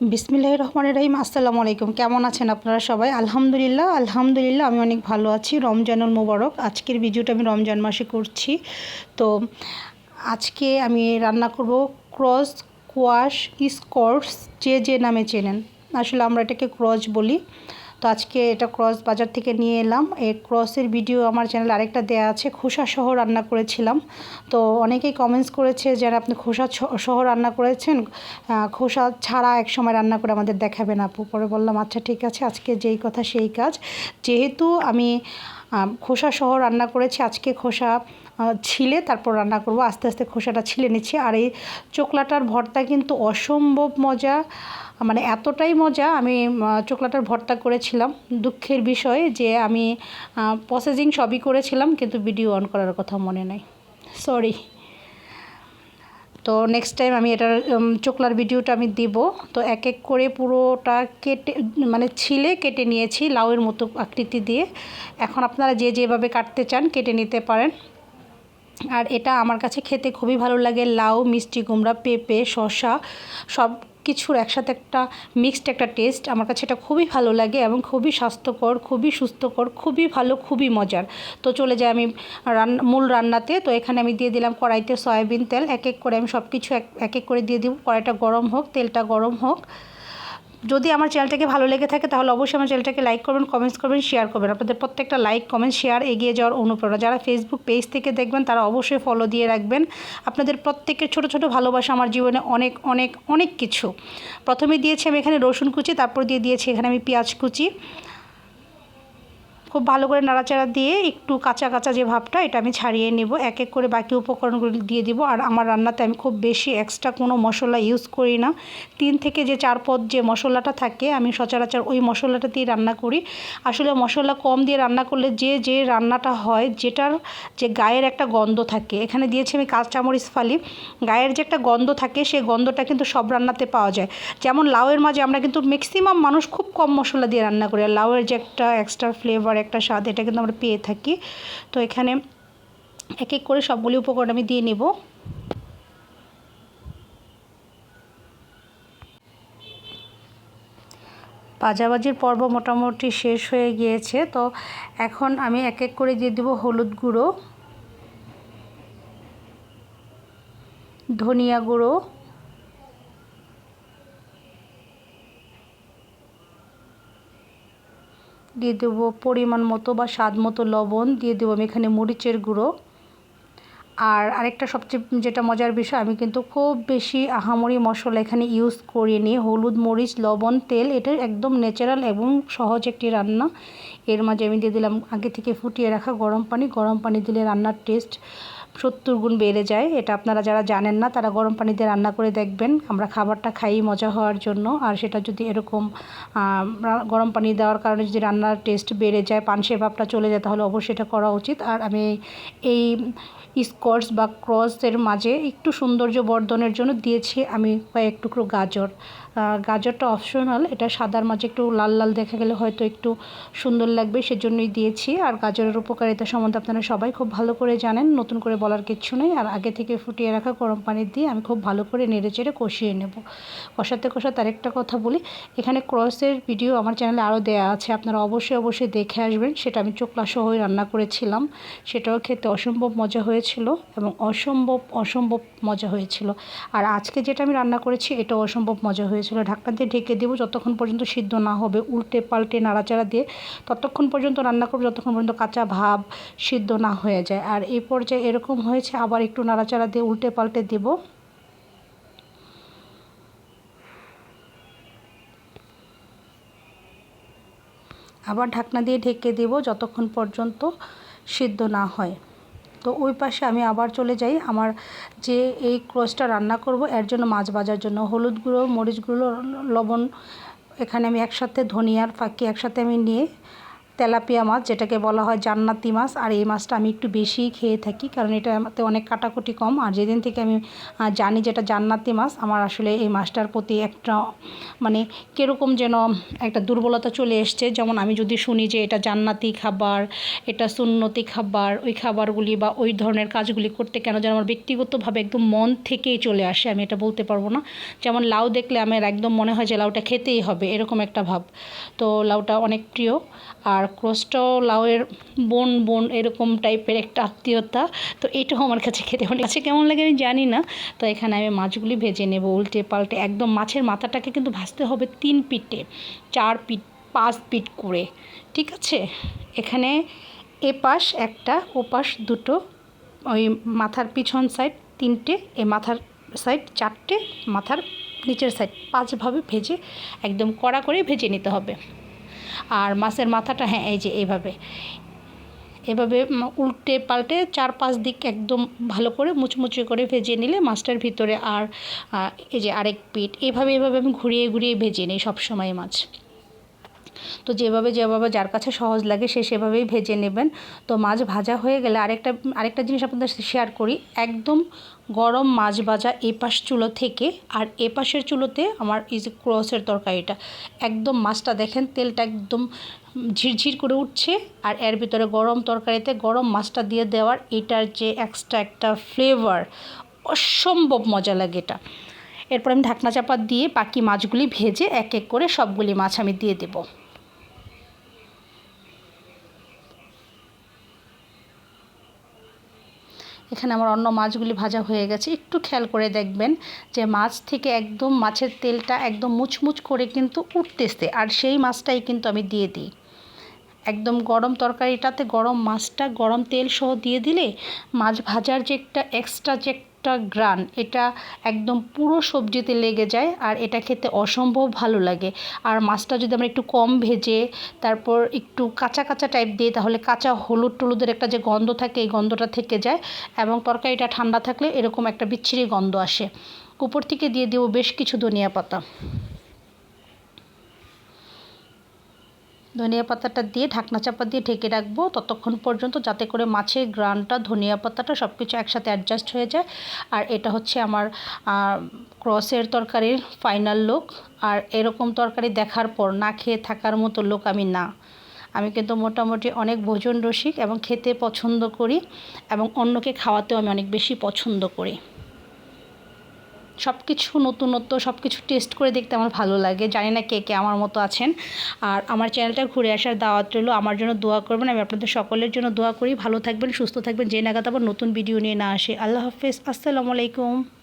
বিসমিল্লাহ রহমান রহিম, আসসালামু আলাইকুম। কেমন আছেন আপনারা সবাই? আলহামদুলিল্লাহ আলহামদুলিল্লাহ, আমি অনেক ভালো আছি। রমজানুল মোবারক। আজকের ভিডিওটা আমি রমজান মাসে করছি। তো আজকে আমি রান্না করব ক্রস কোয়াশ স্কর্স যে যে নামে চেনেন। আসলে আমরা এটাকে ক্রস বলি। তো আজকে এটা ক্রস বাজার থেকে নিয়ে এলাম। এই ক্রসের ভিডিও আমার চ্যানেল আরেকটা দেয়া আছে, খোসা সহ রান্না করেছিলাম। তো অনেকেই কমেন্টস করেছে যারা আপনি খোসা সহ রান্না করেছেন? খোসা ছাড়া এক সময় রান্না করে আমাদের দেখাবেন আপু। পরে বললাম আচ্ছা ঠিক আছে, আজকে যেই কথা সেই কাজ। যেহেতু আমি খোসা সহ রান্না করেছি, আজকে খোসা ছিলে, তারপর রান্না করব। আস্তে আস্তে খোসাটা ছিলে নিচ্ছি। আর এই চোকলাটার ভর্তা কিন্তু অসম্ভব মজা। মানে এতটাই মজা, আমি চোকলাটার ভর্তা করেছিলাম। দুঃখের বিষয় যে আমি প্রসেসিং সবই করেছিলাম, কিন্তু ভিডিও অন করার কথা মনে নাই। সরি তো নেক্সট টাইম আমি এটার চোকলার ভিডিওটা আমি দিব। তো এক এক করে পুরোটা কেটে মানে ছিলে কেটে নিয়েছি লাউয়ের মতো আকৃতি দিয়ে। এখন আপনারা যে যেভাবে কাটতে চান, কেটে নিতে পারেন। আর এটা আমার কাছে খেতে খুবই ভালো লাগে। লাউ, মিষ্টি কুমড়া, পেঁপে, শসা সব কিছুর একসাথে একটা মিক্সড একটা টেস্ট আমার কাছে এটা খুবই ভালো লাগে এবং খুবই স্বাস্থ্যকর, খুবই সুস্থকর, খুবই ভালো, খুবই মজার। তো চলে যাই আমি রান্না মূল রান্নাতে। তো এখানে আমি দিয়ে দিলাম কড়াইতে সয়াবিন তেল। এক এক করে আমি সব কিছু এক এক করে দিয়ে দিব। কড়াইটা গরম হোক, তেলটা গরম হোক। যদি আমার চ্যানেলটাকে ভালো লেগে থাকে, তাহলে অবশ্যই আমার চ্যানেলটাকে লাইক করবেন কমেন্টস করবেন শেয়ার করবেন। আপনাদের প্রত্যেকটা লাইক কমেন্ট শেয়ার এগিয়ে যাওয়ার অনুপ্রেরণা। যারা ফেসবুক পেজ থেকে দেখবেন, তারা অবশ্যই ফলো দিয়ে রাখবেন। আপনাদের প্রত্যেকের ছোট ছোট ভালোবাসা আমার জীবনে অনেক অনেক অনেক কিছু। প্রথমে দিয়েছি আমি এখানে রসুন কুচি, তারপর দিয়ে দিয়েছি এখানে আমি পেঁয়াজ কুচি। খুব ভালো করে নাড়াচাড়া দিয়ে একটু কাঁচা কাঁচা যে ভাবটা, এটা আমি ছাড়িয়ে নেব। এক এক করে বাকি উপকরণগুলি দিয়ে দিব। আর আমার রান্নাতে আমি খুব বেশি এক্সট্রা কোনো মশলা ইউজ করি না। তিন থেকে যে চার পদ যে মশলাটা থাকে, আমি সচরাচর ওই মশলাটা দিয়ে রান্না করি। আসলে মশলা কম দিয়ে রান্না করলে যে যে রান্নাটা হয়, যেটার যে গায়ের একটা গন্ধ থাকে। এখানে দিয়েছি আমি কাঁচামরিচ ফালি। গায়ের যে একটা গন্ধ থাকে সেই গন্ধটা কিন্তু সব রান্নাতে পাওয়া যায়। যেমন লাউয়ের মাঝে আমরা কিন্তু ম্যাক্সিমাম মানুষ খুব কম মশলা দিয়ে রান্না করি। আর লাউয়ের যে একটা এক্সট্রা ফ্লেভার একটা স্বাদ, এটা কিন্তু আমরা পেয়ে থাকি। তো এখানে এক এক করে সবগুলি উপকরণ আমি দিয়ে নেব। ভাজাভাজির পর্ব মোটামুটি শেষ হয়ে গিয়েছে। তো এখন আমি এক এক করে দিয়ে দেবো হলুদ গুঁড়ো, ধনিয়া গুঁড়ো দিয়ে দেবো পরিমাণ মতো বা স্বাদ মতো লবণ, দিয়ে দেবো আমি এখানে মরিচের গুঁড়ো। আর আরেকটা সবচেয়ে যেটা মজার বিষয়, আমি কিন্তু খুব বেশি আহামরি মশলা এখানে ইউজ করিনি। হলুদ, মরিচ, লবণ, তেল, এটা একদম ন্যাচারাল এবং সহজ একটি রান্না। এর মাঝে আমি দিয়ে দিলাম আগে থেকে ফুটিয়ে রাখা গরম পানি। গরম পানি দিলে রান্নার টেস্ট সত্তর গুণ বেড়ে যায়। এটা আপনারা যারা জানেন না, তারা গরম পানি দিয়ে রান্না করে দেখবেন। আমরা খাবারটা খাই মজা হওয়ার জন্য। আর সেটা যদি এরকম গরম পানি দেওয়ার কারণে যদি রান্নার টেস্ট বেড়ে যায় পানসে ভাবটা চলে যায়, তাহলে অবশ্যই এটা করা উচিত। আর আমি এই স্কর্স বা ক্রসের মাঝে একটু সৌন্দর্য বর্ধনের জন্য দিয়েছি আমি কয়েক টুকরো গাজর। গাজরটা অপশনাল এটা সাদার মাঝে একটু লাল লাল দেখা গেলে হয়তো একটু সুন্দর লাগবে, সেজন্যই দিয়েছি। আর গাজরের উপকারিতা সম্বন্ধে আপনারা সবাই খুব ভালো করে জানেন। নতুন করে বলার কিচ্ছু নেই। আর আগে থেকে ফুটিয়ে রাখা গরম পানি দিয়ে আমি খুব ভালো করে নেড়ে চেড়ে কষিয়ে নেব। কষাতে কষাতে আরেকটা কথা বলি, এখানে ক্রসের ভিডিও আমার চ্যানেলে আরও দেওয়া আছে, আপনারা অবশ্যই অবশ্যই দেখে আসবেন। সেটা আমি চোখলা সহই রান্না করেছিলাম, সেটাও খেতে অসম্ভব মজা হয়েছিল এবং অসম্ভব অসম্ভব মজা হয়েছিল। আর আজকে যেটা আমি রান্না করেছি, এটাও অসম্ভব মজা হয়েছে হয়েছিল। ঢাকনা দিয়ে ঢেকে দেবো, যতক্ষণ পর্যন্ত সিদ্ধ না হবে। উল্টে পাল্টে নাড়াচাড়া দিয়ে ততক্ষণ পর্যন্ত রান্না করব, যতক্ষণ পর্যন্ত কাঁচা ভাব সিদ্ধ না হয়ে যায়। আর এই পর্যায়ে এরকম হয়েছে, আবার একটু নাড়াচাড়া দিয়ে উল্টে পাল্টে দেব। আবার ঢাকনা দিয়ে ঢেকে দেব যতক্ষণ পর্যন্ত সিদ্ধ না হয়। তো ওই পাশে আমি আবার চলে যাই। আমার যে এই ক্রসটা রান্না করব, এর জন্য মাছ ভাজার জন্য হলুদ গুঁড়ো, মরিচ গুঁড়ো, লবণ, এখানে আমি একসাথে ধনিয়ার ফাঁকি একসাথে আমি নিয়ে তেলাপিয়া মাছ, যেটাকে বলা হয় জান্নাতি মাছ। আর এই মাছটা আমি একটু বেশিই খেয়ে থাকি, কারণ এটাতে অনেক কাটাকুটি কম। আর যেদিন থেকে আমি জানি যেটা জান্নাতি মাছ, আমার আসলে এই মাছটার প্রতি একটা মানে কীরকম যেন একটা দুর্বলতা চলে এসছে। যেমন আমি যদি শুনি যে এটা জান্নাতি খাবার, এটা সুন্নতি খাবার, ওই খাবারগুলি বা ওই ধরনের কাজগুলি করতে কেন যেন আমার ব্যক্তিগতভাবে একদম মন থেকেই চলে আসে, আমি এটা বলতে পারব না। যেমন লাউ দেখলে আমার একদম মনে হয় যে লাউটা খেতেই হবে, এরকম একটা ভাব। তো লাউটা অনেক প্রিয়। আর ক্রসটাও লাউয়ের বোন বোন এরকম টাইপের একটা আত্মীয়তা। তো এটাও আমার কাছে খেতে অনেক কাছে কেমন লাগে আমি জানি না। তো এখানে আমি মাছগুলি ভেজে নেব উল্টে পাল্টে। একদম মাছের মাথাটাকে কিন্তু ভাজতে হবে তিন পিঠে, চার পিঠ, পাঁচ পিঠ করে। ঠিক আছে? এখানে এপাশ একটা, ওপাশ দুটো, ওই মাথার পিছন সাইড তিনটে, এ মাথার সাইড চারটে, মাথার নিচের সাইড পাঁচভাবে ভেজে একদম কড়া করে ভেজে নিতে হবে। আর মাছের মাথাটা হ্যাঁ এই যে এইভাবে। এভাবে উল্টে পাল্টে চার পাঁচ দিক একদম ভালো করে মুচমুচে করে ভেজে নিলে মাছটার ভিতরে আর এই যে আরেক পিঠ, এভাবে এভাবে আমি ঘুরিয়ে ঘুরিয়ে ভেজে নিই সবসময় মাছ। তো যেভাবে যেভাবে যার কাছে সহজ লাগে সে সেভাবেই ভেজে নেবেন। তো মাছ ভাজা হয়ে গেলে আরেকটা আরেকটা জিনিস আপনাদের শেয়ার করি। একদম গরম মাছ ভাজা এপাশ চুলো থেকে, আর এপাশের চুলোতে আমার যে ক্রসের তরকারিটা, একদম মাছটা দেখেন তেলটা একদম ঝিরঝির করে উঠছে, আর এর ভিতরে গরম তরকারিতে গরম মাছটা দিয়ে দেওয়ার এটার যে এক্সট্রা একটা ফ্লেভার অসম্ভব মজা লাগে এটা। এরপর আমি ঢাকনা চাপা দিয়ে বাকি মাছগুলি ভেজে এক এক করে সবগুলি মাছ আমি দিয়ে দেবো। এখানে আমার অন্য মাছগুলি ভাজা হয়ে গেছে। একটু খেয়াল করে দেখবেন যে মাছ থেকে একদম মাছের তেলটা একদম মুচমুচ করে কিন্তু উঠতেছে। আর সেই মাছটাই কিন্তু আমি দিয়ে দিই। একদম গরম তরকারিটাতে গরম মাছটা, গরম তেল সহ দিয়ে দিলে মাছ ভাজার যে একটা এক্সট্রা যে একটা গ্রান, এটা একদম পুরো সবজিতে লেগে যায় আর এটা খেতে অসম্ভব ভালো লাগে। আর মাছটা যদি আমরা একটু কম ভেজে, তারপর একটু কাঁচা কাঁচা টাইপ দিই, তাহলে কাঁচা হলুদ টলুদের একটা যে গন্ধ থাকে, এই গন্ধটা থেকে যায় এবং তরকারিটা ঠান্ডা থাকলে এরকম একটা বিচ্ছিরি গন্ধ আসে। উপর থেকে দিয়ে দেবো বেশ কিছু ধনিয়া পাতা। ধনিয়া পাতাটা দিয়ে ঢাকনা চাপা দিয়ে ঢেকে রাখব। ততক্ষণ পর্যন্ত যাতে করে মাছের গ্রানটা ধনিয়া পাতাটা সব কিছু একসাথে অ্যাডজাস্ট হয়ে যায়। আর এটা হচ্ছে আমার ক্রসের তরকারির ফাইনাল লুক আর এরকম তরকারি দেখার পর না খেয়ে থাকার মতো লোক আমি না। আমি কিন্তু মোটামুটি অনেক ভোজন রসিক এবং খেতে পছন্দ করি এবং অন্যকে খাওয়াতেও আমি অনেক বেশি পছন্দ করি। সব কিছু নতুনত্ব সব কিছু টেস্ট করে দেখতে আমার ভালো লাগে। জানি না কে কে আমার মতো আছেন। আর আমার চ্যানেলটা ঘুরে আসার দাওয়াত রইল। আমার জন্য দোয়া করবেন। আমি আপনাদের সকলের জন্য দোয়া করি। ভালো থাকবেন, সুস্থ থাকবেন। যে নাগাদ আবার নতুন ভিডিও নিয়ে না আসে। আল্লাহ হাফেজ। আসসালামু আলাইকুম।